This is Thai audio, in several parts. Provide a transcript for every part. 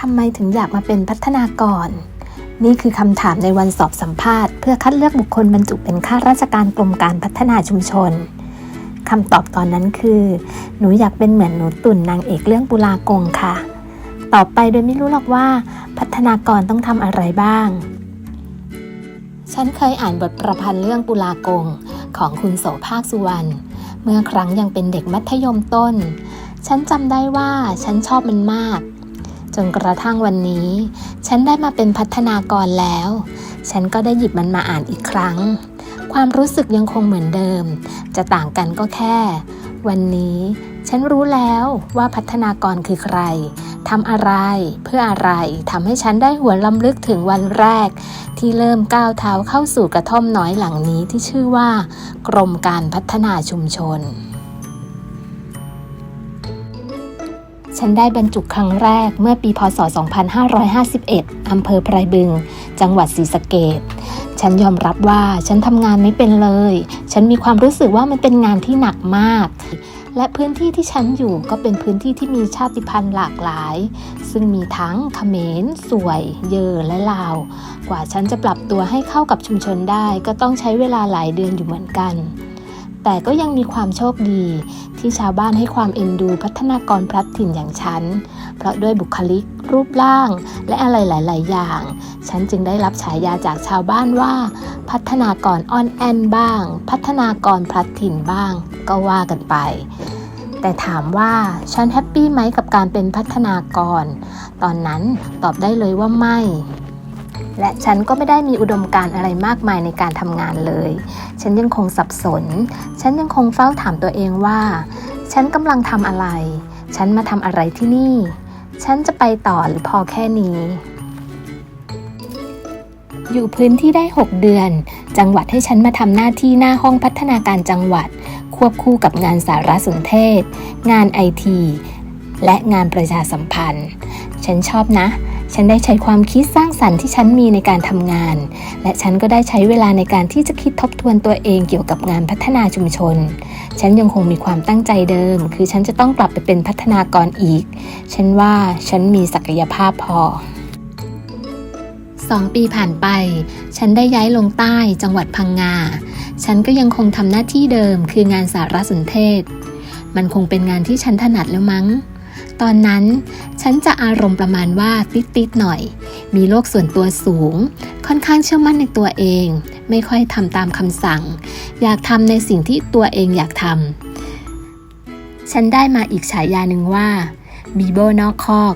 ทำไมถึงอยากมาเป็นพัฒนากร นี่คือคำถามในวันสอบสัมภาษณ์เพื่อคัดเลือกบุคคลบรรจุเป็นข้าราชการกรมการพัฒนาชุมชนคำตอบตอนนั้นคือ หนูอยากเป็นเหมือนหนูตุ่นนางเอกเรื่องปุลากงค่ะ ตอบไปโดยไม่รู้หรอกว่า พัฒนากรต้องทำอะไรบ้าง ฉันเคยอ่านบทประพันธ์เรื่องปุลากงของคุณโสภาคสุวรรณเมื่อครั้งยังเป็นเด็กมัธยมต้น ฉันจำได้ว่าฉันชอบมันมาก จนกระทั่งวันนี้ ฉันได้มาเป็นพัฒนากรแล้ว ฉันก็ได้หยิบมันมาอ่านอีกครั้ง ความรู้สึกยังคงเหมือนเดิม จะต่างกันก็แค่ วันนี้ฉันรู้แล้วว่าพัฒนากรคือใครทำอะไรเพื่ออะไรทำให้ฉันได้หวนลำลึกถึงวันแรก ที่เริ่มก้าวเท้าเข้าสู่กระท่อมน้อยหลังนี้ที่ชื่อว่า กรมการพัฒนาชุมชน ฉันได้บรรจุครั้งแรกเมื่อปีพศ 2551 อำเภอไพรบึง จังหวัดศรีสะเกดฉันยอมรับว่าฉันทำงานไม่เป็นเลย ฉันมีความรู้สึกว่ามันเป็นงานที่หนักมาก และพื้นที่ที่ฉันอยู่ก็เป็นพื้นที่ที่มีชาติพันธุ์หลากหลาย ซึ่งมีทั้งเขมร สวย เยอและลาว กว่าฉันจะปรับตัวให้เข้ากับชุมชนได้ ก็ต้องใช้เวลาหลายเดือนอยู่เหมือนกัน แต่ก็ยังมีความโชคดีที่ชาวบ้านให้ความเอ็นดูพัฒนากรพลัดถิ่นอย่างฉัน เพราะด้วยบุคลิก รูปร่าง และอะไรหลาย ๆ อย่าง ฉันจึงได้รับฉายาจากชาวบ้านว่า พัฒนากรอ้อนแอนบ้าง พัฒนากรพลัดถิ่นบ้าง ก็ว่ากันไป แต่ถามว่าฉันแฮปปี้ไหมกับการเป็นพัฒนากร ตอนนั้นตอบได้เลยว่าไม่ และฉันก็ไม่ได้มีอุดมการณ์อะไรมากมายในการทำงานเลย ฉันยังคงสับสน ฉันยังคงเฝ้าถามตัวเองว่า ฉันกำลังทำอะไร ฉันมาทำอะไรที่นี่ ฉันจะไปต่อหรือพอแค่นี้ อยู่พื้นที่ได้ 6 เดือน จังหวัดให้ฉันมาทำหน้าที่หน้าห้องพัฒนาการจังหวัด ควบคู่กับงานสารสนเทศ งานไอทีและงานประชาสัมพันธ์ ฉันชอบนะ ฉันได้ใช้ความคิดสร้างสรรค์ที่ฉันมีในการทำงาน และฉันก็ได้ใช้เวลาในการที่จะคิดทบทวนตัวเองเกี่ยวกับงานพัฒนาชุมชน ฉันยังคงมีความตั้งใจเดิม คือฉันจะต้องกลับไปเป็นพัฒนากรอีก ฉันว่าฉันมีศักยภาพพอสองปีผ่านไป ฉันได้ย้ายลงใต้จังหวัดพังงา ฉันก็ยังคงทำหน้าที่เดิมคืองานสารสนเทศ มันคงเป็นงานที่ฉันถนัดแล้วมั้ง ตอนนั้นฉันจะอารมณ์ประมาณว่าติดๆหน่อย มีโลกส่วนตัวสูง ค่อนข้างเชื่อมั่นในตัวเอง ไม่ค่อยทำตามคำสั่ง อยากทำในสิ่งที่ตัวเองอยากทำ ฉันได้มาอีกฉายาหนึ่งว่าบีโบนอกคอก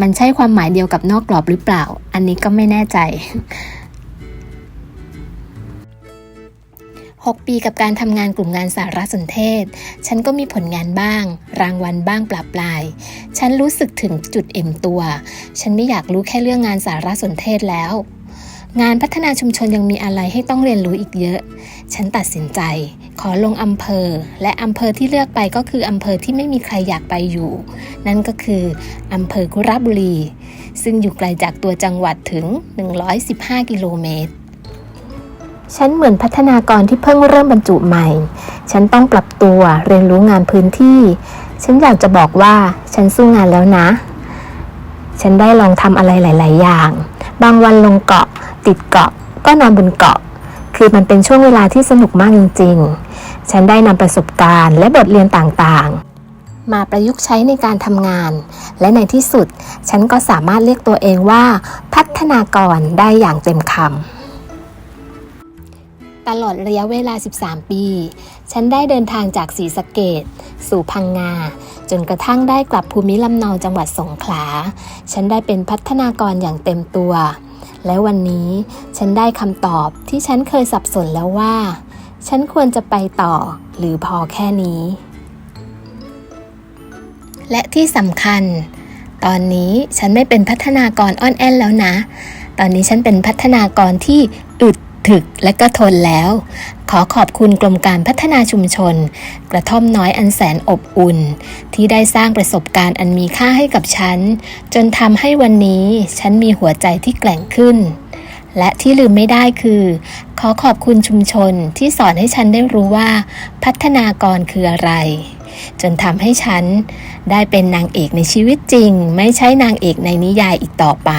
มันใช่ความหมายเดียวกับนอกกรอบหรือเปล่า อันนี้ก็ไม่แน่ใจ 6 ปีกับการทำงานกลุ่มงานสารสนเทศ ฉันก็มีผลงานบ้าง รางวัลบ้างปลาปลาย ฉันรู้สึกถึงจุดเอ็มตัว ฉันไม่อยากรู้แค่เรื่องงานสารสนเทศแล้ว งานพัฒนาชุมชนยังมีอะไรให้ต้องเรียนรู้อีกเยอะ ฉันตัดสินใจ ขอลงอำเภอ และอำเภอที่เลือกไปก็คืออำเภอที่ไม่มีใครอยากไปอยู่ นั่นก็คืออำเภอคุรบุรี ซึ่งอยู่ไกลจากตัวจังหวัดถึง 115 กิโลเมตร ฉันเหมือนพัฒนากรที่เพิ่งเริ่มบรรจุใหม่ ฉันต้องปรับตัวเรียนรู้งานพื้นที่ ฉันอยากจะบอกว่าฉันสู้งานแล้วนะ ฉันได้ลองทำอะไรหลาย ๆ อย่าง บางวันลงเกาะ ติดเกาะ ก็นอนบนเกาะ คือมันเป็นช่วงเวลาที่สนุกมากจริง ๆ ฉันได้นำประสบการณ์และบทเรียนต่าง ๆมาประยุกต์ใช้ในการทำงาน และในที่สุด ฉันก็สามารถเรียกตัวเองว่า พัฒนากรได้อย่างเต็มคำ ตลอดระยะเวลา 13 ปี ฉันได้เดินทางจากศรีสะเกดสู่พังงา จนกระทั่งได้กลับภูมิลำเนาจังหวัดสงขลา ฉันได้เป็นพัฒนากรอย่างเต็มตัว และวันนี้ฉันได้คำตอบที่ฉันเคยสับสนแล้วว่า ฉันควรจะไปต่อหรือพอแค่นี้ และที่สำคัญ ตอนนี้ฉันไม่เป็นพัฒนากรอ้อนแอนแล้วนะ ตอนนี้ฉันเป็นพัฒนากรที่อึด ถึกและก็ทนแล้ว ขอขอบคุณกรมการพัฒนาชุมชน กระท่อมน้อยอันแสนอบอุ่น ที่ได้สร้างประสบการณ์อันมีค่าให้กับฉัน จนทำให้วันนี้ฉันมีหัวใจที่แกร่งขึ้น และที่ลืมไม่ได้คือ ขอขอบคุณชุมชนที่สอนให้ฉันได้รู้ว่า พัฒนากรคืออะไร จนทำให้ฉัน ได้เป็นนางเอกในชีวิตจริง ไม่ใช่นางเอกในนิยายอีกต่อไป